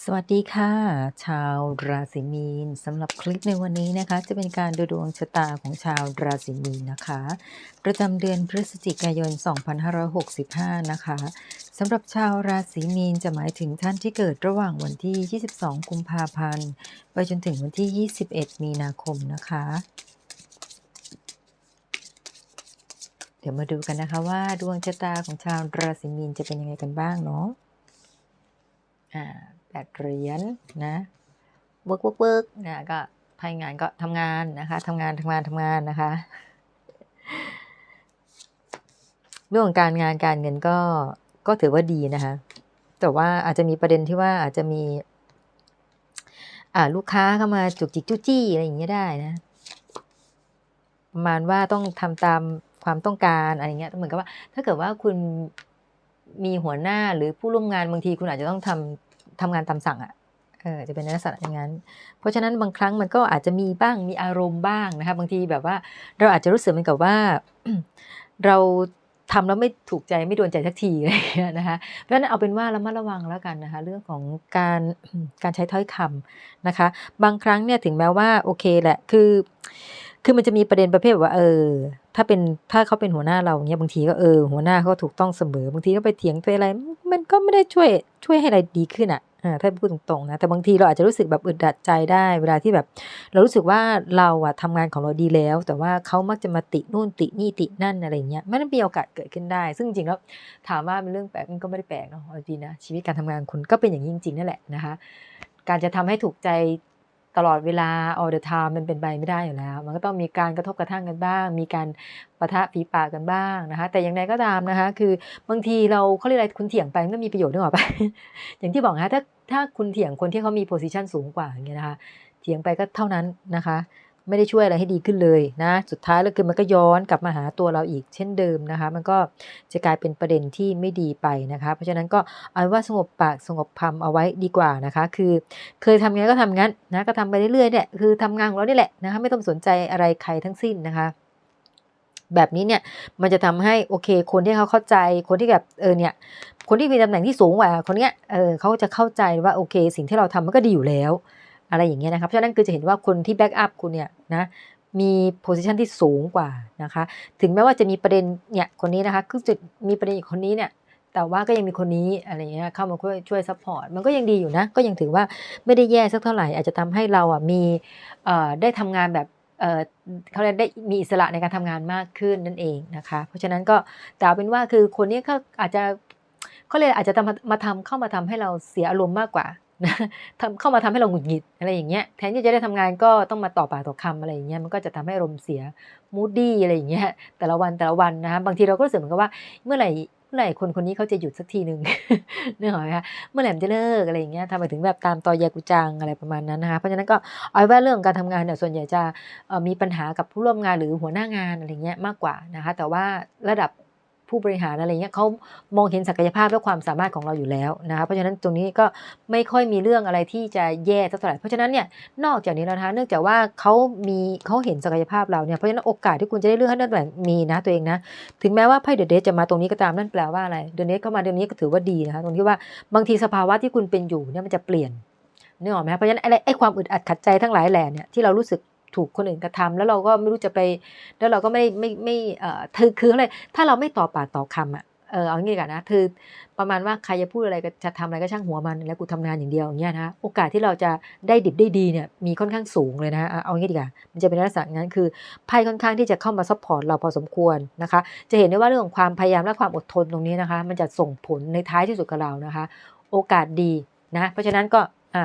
สวัสดีค่ะ ชาวราศีมีนสำหรับคลิปในวันนี้นะคะ จะเป็นการดูดวงชะตาของชาวราศีมีนนะคะ ประจำเดือนพฤศจิกายน 2565 นะคะสำหรับชาวราศีมีนจะหมายถึงท่านที่เกิดระหว่างวันที่ 22 กุมภาพันธ์ ไปจนถึงวันที่ 21 มีนาคมนะคะ เดี๋ยวมาดูกันนะคะว่าดวงชะตาของชาวราศีมีนจะเป็นยังไงกันบ้างเนาะอ่า แปดเหรียญนะเวิร์กเวิร์กเวิร์กนะก็ไพ่งานก็ทำงานนะคะทำงานทำงานทำงานนะคะ เรื่องของการงานการเงินก็ก็ถือว่าดีนะคะ แต่ว่าอาจจะมีประเด็นที่ว่าอาจจะมีลูกค้าเข้ามาจุกจิกจุ้จี้อะไรอย่างเงี้ยได้นะประมาณว่าต้องทำตามความต้องการอะไรเงี้ยเหมือนกับว่า ถ้าเกิดว่าคุณมีหัวหน้าหรือผู้ร่วมงานบางทีคุณอาจจะต้องทำ ทำงานตามสั่งอะ่ะเออจะเป็นลักษณะอย่างนั้น เพราะฉะนั้นบางครั้งมันก็อาจจะมีบ้างมีอารมณ์บ้างนะคะบางทีแบบว่าเราอาจจะรู้สึกเหมือนกับว่าเราทำแล้วไม่ถูกใจไม่โดนใจสักทีอะไรเงี้ยนะคะเพราะฉะนั้นเอาเป็นว่าระมัดระวังแล้วกันนะคะ เรื่องของการการใช้ถ้อยคำนะคะ บางครั้งเนี่ยถึงแม้ว่าโอเคแหละคือ คือมันจะมีประเด็นประเภทว่า เออ ถ้าเป็นถ้าเขาเป็นหัวหน้าเราเนี้ยบางทีก็เออหัวหน้าเขาถูกต้องเสมอบางทีก็ไปเถียงไปอะไร มันก็ไม่ได้ช่วยช่วยให้อะไรดีขึ้นอะอ่าถ้าพูดตรงๆนะแต่บางทีเราอาจจะรู้สึกแบบอึดอัดใจได้ เวลาที่แบบ เรารู้สึกว่าเราอะทำงานของเราดีแล้ว แต่ว่าเขามักจะมาตินู่นตินี่ตินั่นอะไรเงี้ยมันมีโอกาสเกิดขึ้นได้ ซึ่งจริงแล้วถามว่าเป็นเรื่องแปลกมันก็ไม่ได้แปลกเนาะเอาจริงนะชีวิตการทำงานคุณก็เป็นอย่างนี้จริงๆนั่นแหละนะคะการจะทำให้ถูกใจ ตลอดเวลา all the time มันเป็นไปไม่ได้อยู่แล้ว มันก็ต้องมีการกระทบกระทั่งกันบ้าง มีการปะทะฝีปากกันบ้างนะคะ แต่อย่างไรก็ตามนะคะ คือบางทีเราเขาเรียกอะไรคุณเถียงไปมันก็มีประโยชน์นึกออกปะอย่างที่บอกนะคะถ้าถ้าคุณเถียงคนที่เขามีโพสิชันสูงกว่าอย่างเงี้ยนะคะ เถียงไปก็เท่านั้นนะคะ ไม่ได้ช่วยอะไรให้ดีขึ้นเลยนะ สุดท้ายแล้วคือมันก็ย้อนกลับมาหาตัวเราอีกเช่นเดิมนะคะ มันก็จะกลายเป็นประเด็นที่ไม่ดีไปนะคะ เพราะฉะนั้นก็เอาว่าสงบปากสงบคำเอาไว้ดีกว่านะคะ คือเคยทำงานก็ทำงั้นนะก็ทำไปเรื่อยๆเนี่ยคือทำงานของเรานี่แหละนะคะ ไม่ต้องสนใจอะไรใครทั้งสิ้นนะคะแบบนี้เนี่ยมันจะทำให้โอเค คนที่เขาเข้าใจคนที่แบบเออเนี่ยคนที่มีตำแหน่งที่สูงกว่าคนเนี้ยเออเขาจะเข้าใจว่าโอเค สิ่งที่เราทำมันก็ดีอยู่แล้ว อะไรอย่างเงี้ยนะครับเพราะฉะนั้นคือจะเห็นว่าคนที่แบ็กอัพคุณเนี่ยนะมีโพสิชันที่สูงกว่านะคะ ถึงแม้ว่าจะมีประเด็นเนี่ยคนนี้นะคะคือจุดมีประเด็นอีกคนนี้เนี่ย แต่ว่าก็ยังมีคนนี้อะไรเงี้ยเข้ามาช่วยช่วยซัพพอร์ตมันก็ยังดีอยู่นะ ก็ยังถือว่าไม่ได้แย่สักเท่าไหร่ อาจจะทำให้เราอะมีได้ทำงานแบบเขาเรียกได้มีอิสระในการทำงานมากขึ้นนั่นเองนะคะ เพราะฉะนั้นก็แต่เอาเป็นว่าคือคนนี้เขาอาจจะเขาเลยอาจจะมาทำเข้ามาทำให้เราเสียอารมณ์มากกว่า นะเข้ามาทำให้เราหงุดหงิดอะไรอย่างเงี้ยแทนที่จะได้ทำงานก็ต้องมาต่อปากต่อคำอะไรอย่างเงี้ยมันก็จะทำให้อารมณ์เสียมูดดี้อะไรอย่างเงี้ยแต่ละวันแต่ละวันนะคะบางทีเราก็รู้สึกเหมือนกับว่าเมื่อไหร่เมื่อไหร่คนคนนี้เขาจะหยุดสักทีหนึ่งนึกออกไหมคะเมื่อไหร่มันจะเลิกอะไรอย่างเงี้ยทำไมถึงแบบตามตอยากุจังอะไรประมาณนั้นนะคะเพราะฉะนั้นก็เอาไว้ว่าเรื่องการทำงานเนี่ยส่วนใหญ่จะมีปัญหากับผู้ร่วมงานหรือหัวหน้างานอะไรเงี้ยมากกว่านะคะแต่ว่าระดับ ผู้บริหารอะไรเงี้ยเขามองเห็นศักยภาพและความสามารถของเราอยู่แล้วนะคะเพราะฉะนั้นตรงนี้ก็ไม่ค่อยมีเรื่องอะไรที่จะแย่เท่าไหร่เพราะฉะนั้นเนี่ยนอกจากนี้แล้วนะคะเนื่องจากว่าเขามีเขาเห็นศักยภาพเราเนี่ยเพราะฉะนั้นโอกาสที่คุณจะได้เลื่อนขั้นตำแหน่งมีนะตัวเองนะถึงแม้ว่าไพ่เดอะเดจะมาตรงนี้ก็ตามนั่นแปลว่าอะไรเดอะเดเข้ามาเดือนนี้ก็ถือว่าดีนะคะตรงที่ว่าบางทีสภาวะที่คุณเป็นอยู่เนี่ยมันจะเปลี่ยนนึกออกไหมเพราะฉะนั้นอะไรไอ้ความอึดอัดขัดใจทั้งหลายแหล่เนี่ยที่เรารู้สึก ถูกคนอื่นกระทำแล้วเราก็ไม่รู้จะไป แล้วเราก็ไม่ไม่ไม่เอ่อคือคืออะไรถ้าเราไม่ต่อปากต่อคำอะเออเอางี้กว่อนนะคือประมาณว่าใครจะพูดอะไรก็จะทำอะไรก็ช่างหัวมันแล้วกูทำงานอย่างเดียวอย่างเงี้ยนะโอกาสที่เราจะได้ดิบได้ดีเนี่ยมีค่อนข้างสูงเลยนะเอาเอางี้ดีกว่ามันจะเป็นลักษณะนั้นคือไพ่ค่อนข้างที่จะเข้ามาซัพพอร์ตเราพอสมควรนะคะ จะเห็นได้ว่าเรื่องของความพยายามและความอดทนตรงนี้นะคะ มันจะส่งผลในท้ายที่สุดกับเรานะคะ โอกาสดีนะ เพราะฉะนั้นก็ อ่า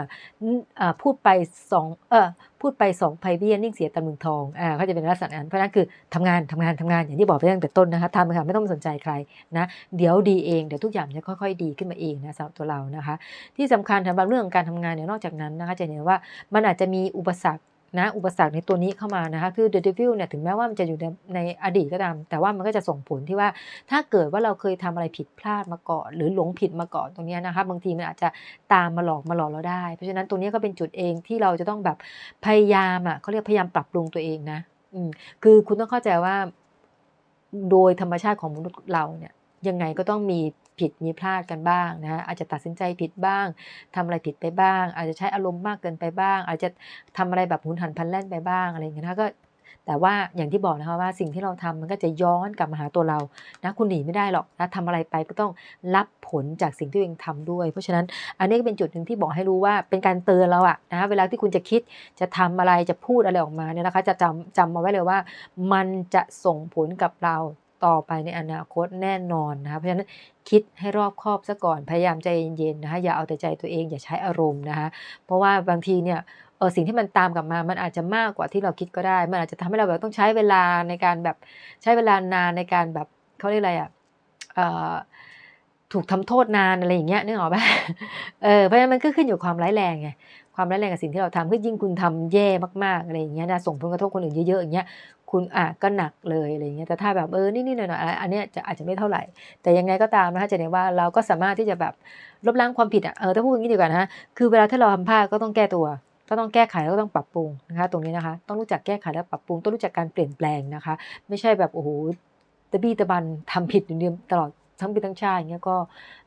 อ่าพูดไปสองเออพูดไปสองไพเบี้ยนิ่งเสียตะมึงทองอ่าเขาจะเป็นลักษณะนั้นเพราะฉะนั้นคือทำงานทำงานทำงานอย่างที่บอกไปตั้งแต่ต้นนะคะทำค่ะไม่ต้องสนใจใครนะ เดี๋ยวดีเองเดี๋ยวทุกอย่างจะค่อยๆ ดีขึ้นมาเองนะสำหรับตัวเรานะคะ ที่สำคัญสำหรับเรื่องของการทำงานเนี่ยนอกจากนั้นนะคะจะเห็นว่ามันอาจจะมีอุปสรรค นะอุปสรรคในตัวนี้เข้ามานะคะคือ The Devil เนี่ยถึงแม้ว่ามันจะอยู่ในในอดีตก็ตาม แต่ว่ามันก็จะส่งผลที่ว่าถ้าเกิดว่าเราเคยทำอะไรผิดพลาดมาก่อน หรือหลงผิดมาก่อนตรงนี้นะคะบางทีมันอาจจะตามมาหลอกมาหลอกเราได้ เพราะฉะนั้นตรงนี้ก็เป็นจุดเองที่เราจะต้องแบบพยายามอะเขาเรียกพยายามปรับปรุงตัวเองนะอืมคือคุณต้องเข้าใจว่า โดยธรรมชาติของมนุษย์เราเนี่ยยังไงก็ต้องมี ผิดมีพลาดกันบ้างนะฮะอาจจะตัดสินใจผิดบ้างทำอะไรผิดไปบ้าง อาจจะใช้อารมณ์มากเกินไปบ้าง อาจจะทำอะไรแบบหุนหันพลันแล่นไปบ้างอะไรอย่างเงี้ยนะก็แต่ว่าอย่างที่บอกนะคะว่าสิ่งที่เราทำมันก็จะย้อนกลับมาหาตัวเรานะคุณหนีไม่ได้หรอกนะทำอะไรไปก็ต้องรับผลจากสิ่งที่ตัวเองทำด้วย เพราะฉะนั้นอันนี้ก็เป็นจุดหนึ่งที่บอกให้รู้ว่าเป็นการเตือนเราอะนะเวลาที่คุณจะคิดจะทำอะไรจะพูดอะไรออกมาเนี่ยนะคะจะจำจำมาไว้เลยว่า มันจะส่งผลกับเรา ต่อไปในอนาคตแน่นอนนะคะเพราะฉะนั้นคิดให้รอบคอบซะก่อนพยายามใจเย็นๆนะคะอย่าเอาแต่ใจตัวเองอย่าใช้อารมณ์นะคะเพราะว่าบางทีเนี่ยเออสิ่งที่มันตามกลับมา มันอาจจะมากกว่าที่เราคิดก็ได้ มันอาจจะทำให้เราแบบต้องใช้เวลาในการแบบใช้เวลานานในการแบบเขาเรียกอะไรอะเอ่อถูกทำโทษนานอะไรอย่างเงี้ยนึกออกปะเออเพราะฉะนั้นมันก็ขึ้นอยู่ความร้ายแรงไงความร้ายแรงกับสิ่งที่เราทำคือยิ่งคุณทำแย่มากๆอะไรอย่างเงี้ยนะส่งผลกระทบคนอื่นเยอะๆอย่างเงี้ย คุณอะก็หนักเลยอะไรเงี้ยแต่ถ้าแบบเออนี่นี่หน่อยๆอันเนี้ยจะอาจจะไม่เท่าไหร่ แต่ยังไงก็ตามนะคะจะเห็นว่าเราก็สามารถที่จะแบบลบล้างความผิดอะเออถ้าพูดอย่างนี้ดีกว่านะคือเวลาที่เราทำพลาดก็ต้องแก้ตัวก็ต้องแก้ไขแล้วก็ต้องปรับปรุงนะคะ ตรงนี้นะคะ ต้องรู้จักแก้ไขและปรับปรุง ต้องรู้จักการเปลี่ยนแปลงนะคะ ไม่ใช่แบบโอ้โหตะบี้ตะบันทำผิดเดิมตลอด ทั้งปีทั้งชาติอย่างเงี้ยก็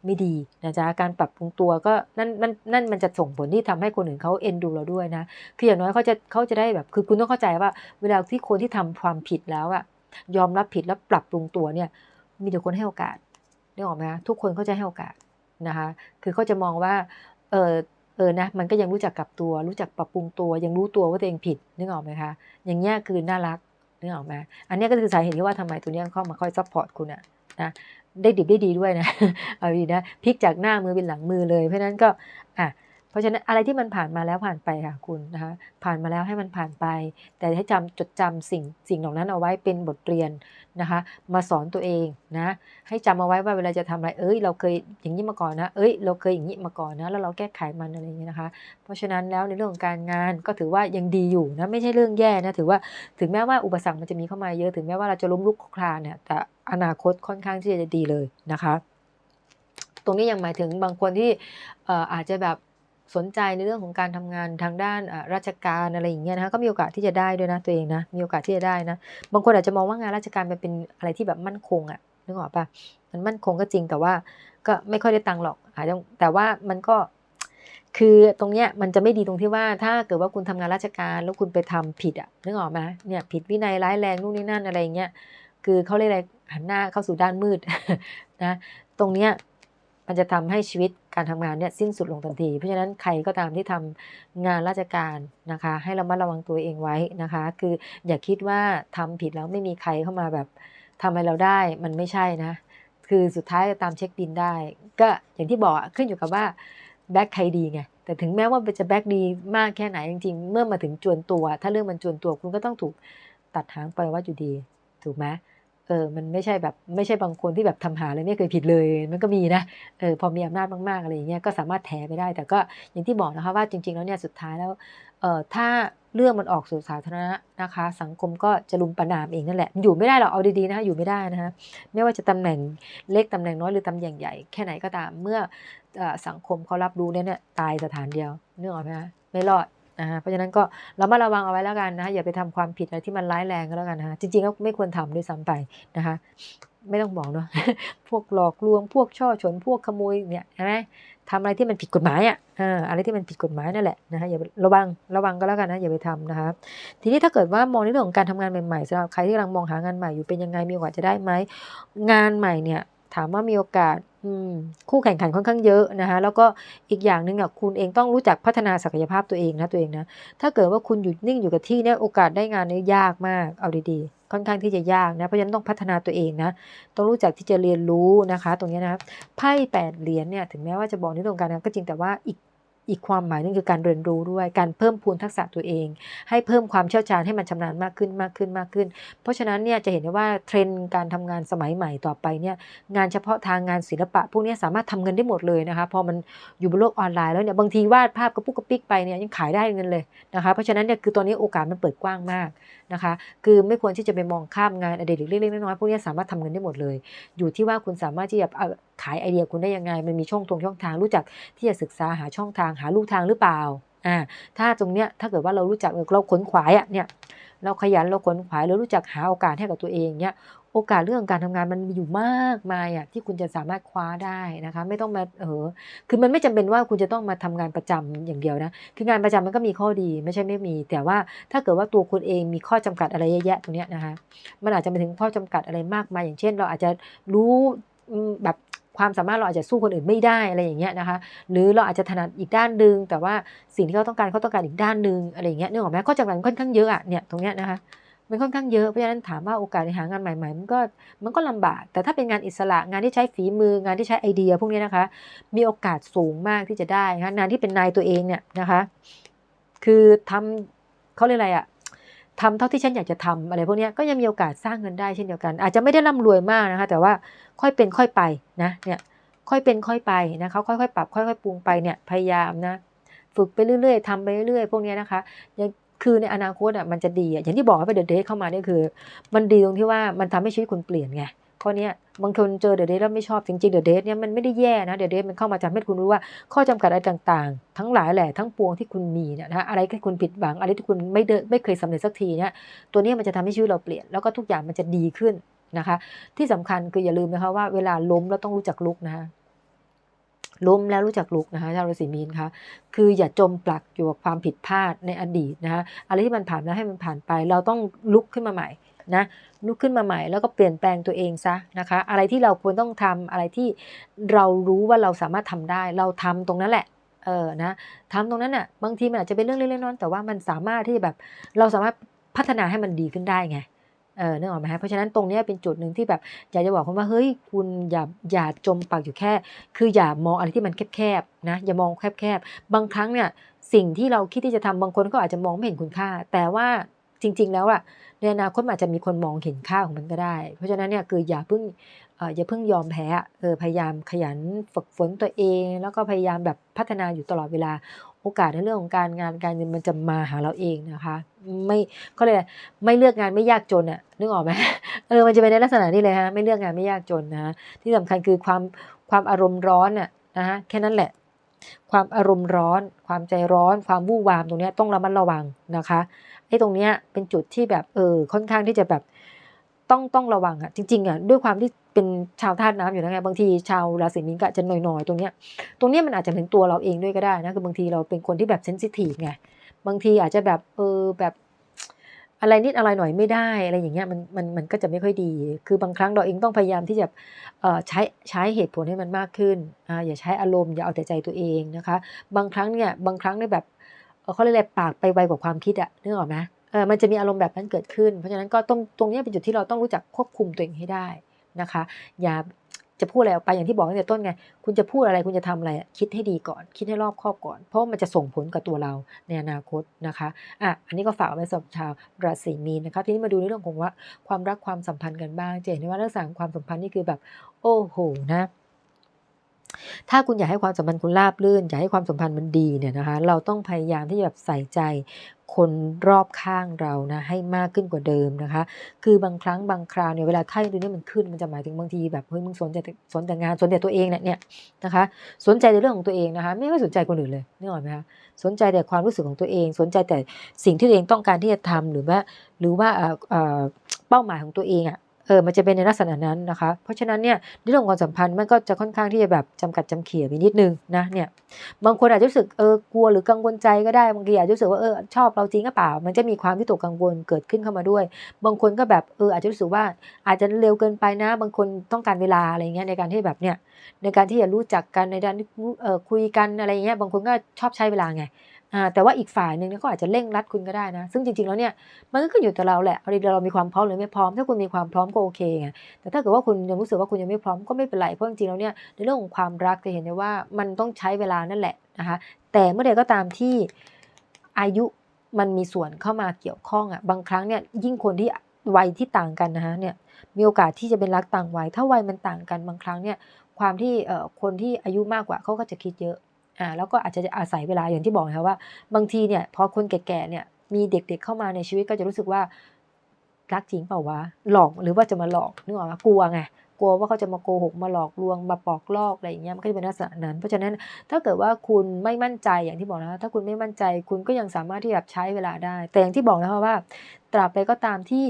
ไม่ดีนะจ๊ะการปรับปรุงตัวก็นั่นนั่นนั่นมันจะส่งผลที่ทำให้คนอื่นเขาเอ็นดูเราด้วยนะคืออย่างน้อยเขาจะเขาจะได้แบบคือคุณต้องเข้าใจว่า เวลาที่คนที่ทำความผิดแล้วอะยอมรับผิดแล้วปรับปรุงตัวเนี่ย มีแต่คนให้โอกาสนึกออกไหมคะทุกคนเขาจะให้โอกาสนะคะคือเขาจะมองว่าเออเออนะมันก็ยังรู้จักกลับตัวรู้จักปรับปรุงตัว ยังรู้ตัวว่าตัวเองผิดนึกออกไหมคะอย่างเงี้ยคือน่ารักนึกออกไหมอันนี้ก็คือสาเหตุที่ว่าทำไมตัวเนี้ยเข้ามาคอยซัพพอร์ตคุณอะนะ ได้ดิบได้ดีด้วยนะ เอาดีนะพลิกจากหน้ามือเป็นหลังมือเลย เพราะนั้นก็อะ เพราะฉะนั้นอะไรที่มันผ่านมาแล้วผ่านไปค่ะคุณนะคะผ่านมาแล้วให้มันผ่านไป แต่ให้จำจดจำสิ่งสิ่งเหล่านั้นเอาไว้เป็นบทเรียนนะคะ มาสอนตัวเองนะ ให้จำเอาไว้ว่าเวลาจะทำอะไร เอ้ย เราเคยอย่างนี้มาก่อนนะ เอ้ย เราเคยอย่างนี้มาก่อนนะ แล้วเราแก้ไขมันอะไรอย่างนี้นะคะ เพราะฉะนั้นแล้วในเรื่องของการงานก็ถือว่ายังดีอยู่นะ ไม่ใช่เรื่องแย่นะ ถือว่าถึงแม้ว่าอุปสรรคมันจะมีเข้ามาเยอะ ถึงแม้ว่าเราจะล้มลุกคลานเนี่ย แต่อนาคตค่อนข้างที่จะดีเลยนะคะ ตรงนี้ยังหมายถึงบางคนที่อาจจะแบบ สนใจในเรื่องของการทำงานทางด้านราชการอะไรอย่างเงี้ยนะคะก็มีโอกาสที่จะได้ด้วยนะตัวเองนะมีโอกาสที่จะได้นะบางคนอาจจะมองว่างานราชการมันเป็นอะไรที่แบบมั่นคงอะนึกออกปะมันมั่นคงก็จริงแต่ว่าก็ไม่ค่อยได้ตังค์หรอกอาจจะแต่ว่ามันก็คือตรงเนี้ยมันจะไม่ดีตรงที่ว่าถ้าเกิดว่าคุณทำงานราชการแล้วคุณไปทำผิดอะนึกออกไหมเนี่ยผิดวินัยร้ายแรงนู่นนี่นั่นอะไรเงี้ยคือเขาเรียกอะไรหันหน้าเข้าสู่ด้านมืดนะ ตรงเนี้ย มันจะทำให้ชีวิตการทำงานเนี่ยสิ้นสุดลงทันที เพราะฉะนั้นใครก็ตามที่ทำงานราชการนะคะ ให้เรามาระวังตัวเองไว้นะคะ คืออย่าคิดว่าทำผิดแล้วไม่มีใครเข้ามาแบบทำให้เราได้มันไม่ใช่นะ คือสุดท้ายตามเช็คบินได้ ก็อย่างที่บอกขึ้นอยู่กับว่าแบ็คใครดีไงแต่ถึงแม้ว่าจะแบ็คดีมากแค่ไหนจริงๆ เมื่อมาถึงจวนตัว ถ้าเรื่องมันจวนตัวคุณก็ต้องถูกตัดหางไปว่าอยู่ดี ถูกไหม เออมันไม่ใช่แบบไม่ใช่บางคนที่แบบทำหาเลยไม่เคยผิดเลย มันก็มีนะเออพอมีอำนาจมากๆอะไรอย่างเงี้ยก็สามารถแถไปได้ แต่ก็อย่างที่บอกนะคะว่าจริง ๆ แล้วเนี่ยสุดท้ายแล้วเออถ้าเรื่องมันออกสู่สาธารณะนะคะ สังคมก็จะลุมประนามเองนั่นแหละ อยู่ไม่ได้หรอกเอาดีๆนะคะอยู่ไม่ได้นะคะไม่ว่าจะตำแหน่งเล็กตำแหน่งน้อยหรือตำแหน่งใหญ่แค่ไหนก็ตามเมื่อสังคมเขารับรู้เนี่ยตายสถานเดียวเนื่องออกไหมคะไม่รอด นะคะเพราะฉะนั้นก็เรามาระวังเอาไว้แล้วกันนะคะอย่าไปทำความผิดอะไรที่มันร้ายแรงก็แล้วกันนะคะจริงๆก็ไม่ควรทำด้วยซ้ำไปนะคะ ไม่ต้องบอกเนาะพวกหลอกลวงพวกช่อฉนพวกขโมยเนี่ยใช่ไหมทำอะไรที่มันผิดกฎหมายอะอะไรที่มันผิดกฎหมายนั่นแหละนะคะอย่าระวังระวังก็แล้วกันนะอย่าไปทำนะคะทีนี้ถ้าเกิดว่ามองในเรื่องของการทำงานใหม่ๆสำหรับใครที่กำลังมองหางานใหม่อยู่เป็นยังไงมีโอกาสจะได้ไหมงานใหม่เนี่ยถามว่ามีโอกาส คู่แข่งขันค่อนข้างเยอะนะคะแล้วก็อีกอย่างหนึ่งอะคุณเองต้องรู้จักพัฒนาศักยภาพตัวเองนะตัวเองนะถ้าเกิดว่าคุณหยุดนิ่งอยู่กับที่เนี่ยโอกาสได้งานนี่ยากมากเอาดีๆ ค่อนข้างที่จะยากนะเพราะฉะนั้นต้องพัฒนาตัวเองนะต้องรู้จักที่จะเรียนรู้นะคะ ตรงนี้นะไพ่แปดเหรียญเนี่ยถึงแม้ว่าจะบอกในเรื่องการงานก็จริงแต่ว่าอีก อีกความหมายนึงคือการเรียนรู้ด้วย การเพิ่มพูนทักษะตัวเอง ให้เพิ่มความเชี่ยวชาญให้มันชำนาญมากขึ้นมากขึ้นมากขึ้น เพราะฉะนั้นเนี่ยจะเห็นได้ว่าเทรนด์การทำงานสมัยใหม่ต่อไปเนี่ยงานเฉพาะทางงานศิลปะ พวกนี้สามารถทำเงินได้หมดเลยนะคะพอมันอยู่บนโลกออนไลน์แล้วเนี่ยบางทีวาดภาพกระปุกกระปิกไปเนี่ยยังขายได้เงินเลยนะคะเพราะฉะนั้นเนี่ยคือตอนนี้โอกาสมันเปิดกว้างมากนะคะคือไม่ควรที่จะไปมองข้ามงานอดีตเล็กๆน้อยๆพวกนี้สามารถทำเงินได้หมดเลย อยู่ที่ว่าคุณสามารถที่จะ ขายไอเดียคุณได้ยังไง มันมีช่องทงช่องทางรู้จักที่จะศึกษาหาช่องทางหาลู่ทางหรือเปล่าอ่าถ้าตรงเนี้ยถ้าเกิดว่าเรารู้จักเราขนขวายอะเนี่ยเราขยันเราขนขวายเรารู้จักหาโอกาสให้กับตัวเองเนี่ยโอกาสเรื่องการทำงานมันมีอยู่มากมายอะที่คุณจะสามารถคว้าได้นะคะ ไม่ต้องมาเออคือมันไม่จำเป็นว่าคุณจะต้องมาทำงานประจำอย่างเดียวนะคืองานประจำมันก็มีข้อดีไม่ใช่ไม่มี แต่ว่าถ้าเกิดว่าตัวคุณเองมีข้อจำกัดอะไรเยอะแยะตรงเนี้ยนะคะมันอาจจะไปถึงข้อจำกัดอะไรมากมายอย่างเช่น เราอาจจะรู้แบบ ความสามารถเราอาจจะสู้คนอื่นไม่ได้อะไรอย่างเงี้ยนะคะ หรือเราอาจจะถนัดอีกด้านหนึ่งแต่ว่าสิ่งที่เขาต้องการเขาต้องการอีกด้านหนึ่งอะไรอย่างเงี้ยนึกออกไหมข้อจำกัดมันค่อนข้างเยอะอะเนี่ยตรงเนี้ยนะคะมันค่อนข้างเยอะเพราะฉะนั้นถามว่าโอกาสในหางานใหม่ๆมันก็มันก็ลำบาก แต่ถ้าเป็นงานอิสระงานที่ใช้ฝีมืองานที่ใช้ไอเดีย พวกนี้นะคะ มีโอกาสสูงมากที่จะได้นะคะงานที่เป็นนายตัวเองเนี่ยนะคะ คือทำเขาเรียกอะไรอะ ทำเท่าที่ฉันอยากจะทำอะไรพวกนี้ก็ยังมีโอกาสสร้างเงินได้เช่นเดียวกัน อาจจะไม่ได้ร่ำรวยมากนะคะ แต่ว่าค่อยเป็นค่อยไปนะเนี่ยค่อยเป็นค่อยไปนะคะค่อยๆปรับค่อยๆปรุงไปเนี่ยพยายามนะฝึกไปเรื่อยๆทำไปเรื่อยๆพวกนี้นะคะยังคือในอนาคตอะมันจะดีอะอย่างที่บอกว่าเดอะเดทเข้ามาเนี่ยคือ มันดีตรงที่ว่ามันทำให้ชีวิตคุณเปลี่ยนไง ข้อนี้บางคนเจอเดอะเดทแล้วไม่ชอบจริงๆเดอะเดทเนี่ยมันไม่ได้แย่นะเดอะเดทมันเข้ามาทำให้คุณรู้ว่าข้อจำกัดอะไรต่างๆ ทั้งหลายแหละทั้งปวงที่คุณมีเนี่ยนะอะไรที่คุณผิดหวังอะไรที่คุณไม่เดไม่เคยสำเร็จสักทีเนี่ยตัวนี้มันจะทำให้ชีวิตเราเปลี่ยนแล้วก็ทุกอย่างมันจะดีขึ้นนะคะ ที่สำคัญคืออย่าลืมนะคะว่าเวลาล้มเราต้องรู้จักลุกนะคะล้มแล้วรู้จักลุกนะคะชาวราศีมีนคะคืออย่าจมปลักอยู่กับความผิดพลาดในอดีตนะคะอะไรที่มันผ่านแล้วให้มันผ่านไป เราต้องลุกขึ้นมาใหม่ นะลุกขึ้นมาใหม่แล้วก็เปลี่ยนแปลงตัวเองซะนะคะ อะไรที่เราควรต้องทำอะไรที่เรารู้ว่าเราสามารถทำได้ เราทำตรงนั้นแหละเออนะทำตรงนั้นน่ะบางทีมันอาจจะเป็นเรื่องเล็กๆน้อยๆแต่ว่ามันสามารถที่จะแบบเราสามารถพัฒนาให้มันดีขึ้นได้ไงเออนึกออกไหมฮะเพราะฉะนั้นตรงนี้เป็นจุดหนึ่งที่แบบอยากจะบอกคุณว่าเฮ้ยคุณอย่าอย่าจมปักอยู่แค่ คืออย่ามองอะไรที่มันแคบๆนะอย่ามองแคบๆบางครั้งเนี่ยสิ่งที่เราคิดที่จะทำบางคนก็อาจจะมองไม่เห็นคุณค่า แต่ว่าจริง ๆ แล้วอะ ในอนาคตอาจจะมีคนมองเห็นค่าของมันก็ได้ เพราะฉะนั้นเนี่ยคืออย่าเพิ่งอย่าเพิ่งยอมแพ้เออพยายามขยันฝึกฝนตัวเอง แล้วก็พยายามแบบพัฒนาอยู่ตลอดเวลาโอกาสในเรื่องของการงานการเงินมันจะมาหาเราเองนะคะ ไม่ก็เลยไม่เลือกงานไม่ยากจนอะนึกออกไหมเออมันจะเป็นในลักษณะนี้เลยฮะไม่เลือกงานไม่ยากจนนะที่สำคัญคือความความอารมณ์ร้อนน่ะนะฮะแค่นั้นแหละ ความอารมณ์ร้อน ความใจร้อน ความวู่วามตรงนี้ต้องระมัดระวังนะคะ ไอ้ตรงเนี้ยเป็นจุดที่แบบเออค่อนข้างที่จะแบบต้องต้องระวังอะจริงๆอะด้วยความที่เป็นชาวธาตุน้ำอยู่แล้วไงบางทีชาวราศีมีนก็จะหน่อยๆ ตรงเนี้ยตรงเนี้ยมันอาจจะเป็นตัวเราเองด้วยก็ได้นะคือบางทีเราเป็นคนที่แบบเซนซิทีฟไงบางทีอาจจะแบบเออแบบอะไรนิดอะไรหน่อยไม่ได้อะไรอย่างเงี้ยมันมันมันก็จะไม่ค่อยดี คือบางครั้งเราเองต้องพยายามที่จะเออใช้ใช้เหตุผลให้มันมากขึ้นอ่าอย่าใช้อารมณ์อย่าเอาแต่ใจตัวเองนะคะ บางครั้งเนี่ยบางครั้งเนี่ยแบบ เขาเรียกอะไรปากไปไวกว่าความคิดอะนึกออกไหมเออมันจะมีอารมณ์แบบนั้นเกิดขึ้น เพราะฉะนั้นก็ต้องตรงนี้เป็นจุดที่เราต้องรู้จักควบคุมตัวเองให้ได้นะคะ อย่าจะพูดอะไรออกไปอย่างที่บอกตั้งแต่ต้นไง คุณจะพูดอะไรคุณจะทำอะไรคิดให้ดีก่อน คิดให้รอบครอบก่อน เพราะมันจะส่งผลกับตัวเราในอนาคตนะคะอะอันนี้ก็ฝากเอาไว้สำหรับชาวราศีมีนนะคะทีนี้มาดูในเรื่องของว่าความรักความสัมพันธ์กันบ้างเห็นว่าเรื่องสารความสัมพันธ์นี่คือแบบ โอ้โหนะ ถ้าคุณอยากให้ความสัมพันธ์คุณราบรื่นอยากให้ความสัมพันธ์มันดีเนี่ยนะคะ เราต้องพยายามที่จะแบบใส่ใจคนรอบข้างเรานะให้มากขึ้นกว่าเดิมนะคะ คือบางครั้งบางคราวเนี่ยเวลาไข้ตัวนี้มันขึ้นมันจะหมายถึงบางทีแบบเฮ้ยมึงสนใจสนแต่งานสนแต่ตัวเองเนี่ยเนี่ยนะคะ สนใจในเรื่องของตัวเองนะคะไม่ค่อยสนใจคนอื่นเลยนึกออกไหมคะสนใจแต่ความรู้สึกของตัวเอง สนใจแต่สิ่งที่ตัวเองต้องการที่จะทำหรือว่าหรือว่าเป้าหมายของตัวเองอะ เออมันจะเป็นในลักษณะนั้นนะคะ เพราะฉะนั้นเนี่ยในเรื่องความสัมพันธ์มันก็จะค่อนข้างที่จะแบบจำกัดจำเขี่ยไปนิดนึงนะเนี่ยบางคนอาจจะรู้สึกเออกลัวหรือกังวลใจก็ได้บางทีอาจจะรู้สึกว่าเออชอบเราจริงหรือเปล่า มันจะมีความวิตกกังวลเกิดขึ้นเข้ามาด้วย บางคนก็แบบเอออาจจะรู้สึกว่าอาจจะเร็วเกินไปนะ บางคนต้องการเวลาอะไรเงี้ยในการที่แบบเนี่ยในการที่จะรู้จักกันในการเออคุยกันอะไรเงี้ยบางคนก็ชอบใช้เวลาไง แต่ว่าอีกฝ่ายหนึ่งก็อาจจะเร่งรัดคุณก็ได้นะ ซึ่งจริงๆแล้วเนี่ยมันก็ขึ้นอยู่กับเราแหละเอาดีเรามีความพร้อมหรือไม่พร้อม ถ้าคุณมีความพร้อมก็โอเคไงแต่ถ้าเกิดว่าคุณยังรู้สึกว่าคุณยังไม่พร้อมก็ไม่เป็นไรเพราะจริงๆแล้วเนี่ยในเรื่องของความรักจะเห็นได้ว่ามันต้องใช้เวลานั่นแหละนะคะ แต่เมื่อใดก็ตามที่อายุมันมีส่วนเข้ามาเกี่ยวข้องอะบางครั้งเนี่ยยิ่งคนที่วัยที่ต่างกันนะคะเนี่ยมีโอกาสที่จะเป็นรักต่างวัยถ้าวัยมันต่างกันบางครั้งเนี่ยความที่เอ่อคนที่อายุมากกว่าเขาก็จะคิดเยอะ อ่าแล้วก็อาจจะอาศัยเวลาอย่างที่บอกนะว่า บางทีเนี่ยพอคนแก่ๆเนี่ยมีเด็กๆเข้ามาในชีวิตก็จะรู้สึกว่ารักจริงเปล่าวะหลอกหรือว่าจะมาหลอกนึกออกไหมกลัวไงกลัวว่าเขาจะมาโกหกมาหลอกลวงมาปอกลอกอะไรอย่างเงี้ยมันก็จะเป็นลักษณะนั้น เพราะฉะนั้นถ้าเกิดว่าคุณไม่มั่นใจอย่างที่บอกนะถ้าคุณไม่มั่นใจคุณก็ยังสามารถที่จะใช้เวลาได้ แต่อย่างที่บอกนะคะว่า ตราบใดก็ตามที่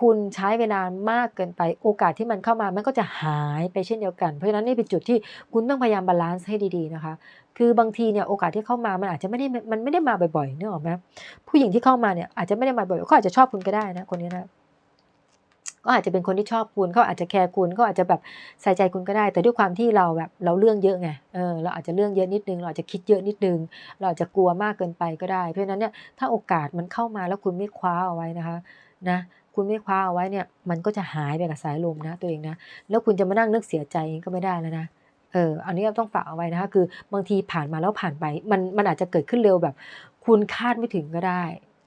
คุณใช้เวลามากเกินไปโอกาสที่มันเข้ามามันก็จะหายไปเช่นเดียวกัน เพราะฉะนั้นนี่เป็นจุดที่คุณต้องพยายามบาลานซ์ให้ดีๆนะคะ คือบางทีเนี่ยโอกาสที่เข้ามามันอาจจะไม่ได้มันไม่ได้มาบ่อยๆเนกอะไหมผู้หญิงที่เข้ามาเนี่ยอาจจะไม่ได้มาบ่อยเขาอาจจะชอบคุณก็ได้นะคนนี้นะก็อาจจะเป็นคนที่ชอบคุณเขาอาจจะแคร์คุณเขาอาจจะแบบใส่ใจคุณก็ได้ แต่ด้วยความที่เราแบบเราเรื่องเยอะไงเออเราอาจจะเรื่องเยอะนิดนึง เราอาจจะคิดเยอะนิดนึง เราอาจจะกลัวมากเกินไปก็ได้ เพราะฉะนั้นเนี่ยถ้าโอกาสมันเข้ามาแล้วคุณไม่คว้าเอาไว้นะคะ นะ คุณไม่คว้าเอาไว้เนี่ย มันก็จะหายไปกับสายลมนะ ตัวเองนะ แล้วคุณจะมานั่งนึกเสียใจก็ไม่ได้แล้วนะเอออันนี้ต้องฝากเอาไว้นะคะ คือบางทีผ่านมาแล้วผ่านไป มันมันอาจจะเกิดขึ้นเร็วแบบ คุณคาดไม่ถึงก็ได้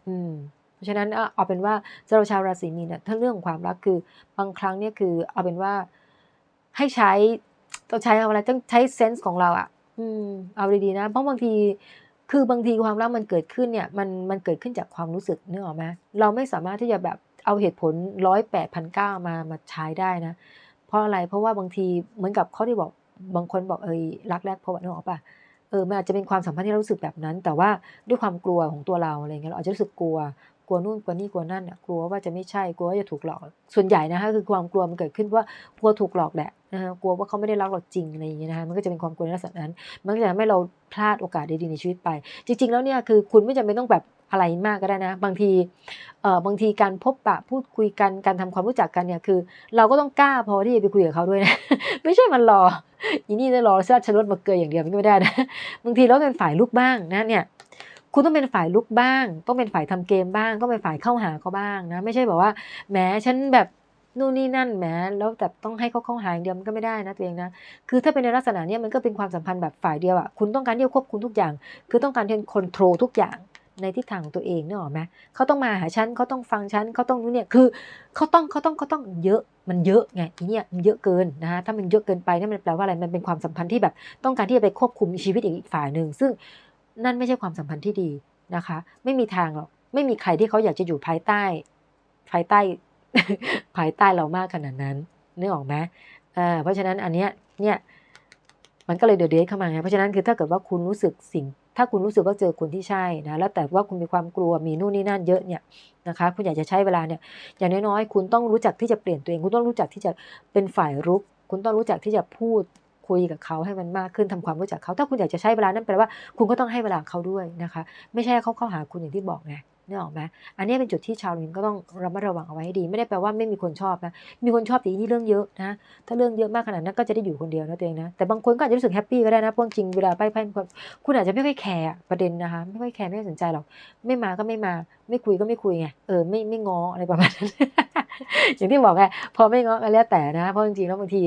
อืมเพราะฉะนั้นเอาเป็นว่าสำหรับชาวราศีมีนเนี่ยถ้าเรื่องของความรักคือบางครั้งเนี่ยคือ เอาเป็นว่าให้ใช้ต้องใช้อะไรต้องใช้เซนส์ของเราอะ่ะ อืม เอาดีๆนะ เพราะบางทีคือบางทีความรักมันเกิดขึ้นเนี่ย มันมันเกิดขึ้นจากความรู้สึกนึกออกไหมเราไม่สามารถที่จะแบบ เอาเหตุผลร้อยแปดพันเก้ามามาใช้ได้นะ เพราะอะไรเพราะว่าบางทีเหมือนกับเขาที่บอกบางคนบอกเอยรักแรกเพราะว่านึกออกปะเออมันอาจจะเป็นความสัมพันธ์ที่เรารู้สึกแบบนั้น แต่ว่าด้วยความกลัวของตัวเราอะไรเงี้ยเราอาจจะรู้สึกกลัวกลัวนู่นกลัวนี่กลัวนั่นกลัวว่าจะไม่ใช่กลัวว่าจะถูกหลอก ส่วนใหญ่นะคะคือความกลัวมันเกิดขึ้นว่ากลัวถูกหลอกแหละนะคะกลัวว่าเขาไม่ได้รักเราจริงอะไรอย่างเงี้ยนะคะมันก็จะเป็นความกลัวในลักษณะนั้น มันก็จะทำให้เราพลาดโอกาสดีๆในชีวิตไป จริง ๆ แล้วเนี่ยคือคุณไม่จำเป็นต้องแบบ อะไรมากก็ได้นะ บางทีเอ่อบางทีการพบปะพูดคุยกันการทำความรู้จักกันเนี่ยคือ เราก็ต้องกล้าพอที่จะไปคุยกับเขาด้วยนะ ไม่ใช่มันรออีนี่จะรอชาติชนรถมาเกยอย่างเดียวมันก็ไม่ได้นะบางทีเราเป็นฝ่ายลุกบ้างนะเนี่ยคุณต้องเป็นฝ่ายลุกบ้าง ต้องเป็นฝ่ายทำเกมบ้าง ต้องเป็นฝ่ายเข้าหาเขาบ้างนะ ไม่ใช่แบบว่าแหมฉันแบบนู่นนี่นั่นแหมแล้วแต่ต้องให้เขาเข้าหาอย่างเดียวมันก็ไม่ได้นะตัวเองนะคือถ้าเป็นในลักษณะนี้มันก็เป็นความสัมพันธ์แบบฝ่ายเดียวอะคุณต้องการที่จะควบคุมทุกอย่าง คือต้องการที่จะคอนโทรลทุกอย่าง ในทิศทางของตัวเองเนึกออไหมเขาต้องมาหาฉันเขาต้องฟังฉันเขาต้องนู่นเนี่ยคือเขาต้องเขาต้องเขาต้องเยอะมันเยอะไงอีเนี่ยมันเยอะเกินนะฮะถ้ามันเยอะเกินไปนี่มันแปลว่าอะไรมันเป็นความสัมพันธ์ที่แบบต้องการที่จะไปควบคุมชีวิตอีกฝ่ายหนึ่งซึ่งนั่นไม่ใช่ความสัมพันธ์ที่ดีนะคะ ไม่มีทางหรอกไม่มีใครที่เขาอยากจะอยู่ภายใต้ ภายใต้ ภายใต้เรามากขนาดนั้นนึกออกไหมอ่าเพราะฉะนั้นอันเนี้ยเนี่ยมันก็เลยเดือดเดือดเข้ามาไงเพราะฉะนั้นคือถ้าเกิดว่าคุณรู้สึกสิ่ง ถ้าคุณรู้สึกว่าเจอคนที่ใช่นะแล้วแต่ว่าคุณมีความกลัวมีนู่นนี่นั่นเยอะเนี่ยนะคะคุณอยากจะใช้เวลาเนี่ยอย่างน้อยๆคุณต้องรู้จักที่จะเปลี่ยนตัวเอง คุณต้องรู้จักที่จะเป็นฝ่ายรุก คุณต้องรู้จักที่จะพูดคุยกับเขาให้มันมากขึ้นทำความรู้จักเขา ถ้าคุณอยากจะใช้เวลานั่นแปลว่าคุณก็ต้องให้เวลาเขาด้วยนะคะ ไม่ใช่เขาเข้าหาคุณอย่างที่บอกไง นึกออกไหมอันนี้เป็นจุดที่ชาวลินก็ต้องระมัดระวังเอาไว้ให้ดี ไม่ได้แปลว่าไม่มีคนชอบนะ มีคนชอบแต่อีนี่เรื่องเยอะนะ ถ้าเรื่องเยอะมากขนาดนั้นก็จะได้อยู่คนเดียวนะตัวเองนะ แต่บางคนก็อาจจะรู้สึกแฮปปี้ก็ได้นะพวกจริงเวลาไปไพ่คุณอาจจะไม่ค่อยแคร์ประเด็นนะคะ ไม่ค่อยแคร์ไม่ค่อยสนใจหรอก ไม่มาก็ไม่มา ไม่คุยก็ไม่คุยไงเออไม่ไม่งออะไรประมาณนั้นอย่างที่บอกไงพอไม่งอก็แล้วแต่นะเพราะจริงๆแล้วบางที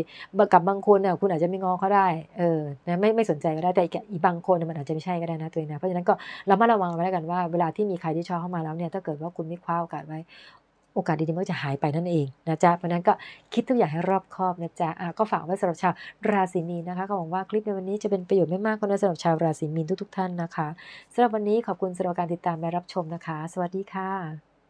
กับบางคนเนี่ยคุณอาจจะไม่งอเขาได้เออนะไม่ไม่สนใจก็ได้แต่อีกบางคนมันอาจจะไม่ใช่ก็ได้นะตัวเองนะเพราะฉะนั้นก็เรามาระวังไว้แล้วกันว่าเวลาที่มีใครที่ชอบเข้ามาแล้วเนี่ยถ้าเกิดว่าคุณไม่คว้าโอกาสไว้ โอกาสดีๆมันก็จะหายไปนั่นเองนะจ๊ะเพราะนั้นก็คิดทุกอย่างให้รอบคอบนะจ๊ะอะก็ฝากไว้สำหรับชาวราศีมีนนะคะก็หวังว่าคลิปในวันนี้จะเป็นประโยชน์ไม่มากก็น้อยสำหรับชาวราศีมีนทุกๆท่านนะคะสำหรับวันนี้ขอบคุณสำหรับการติดตามและรับชมนะคะ สวัสดีค่ะ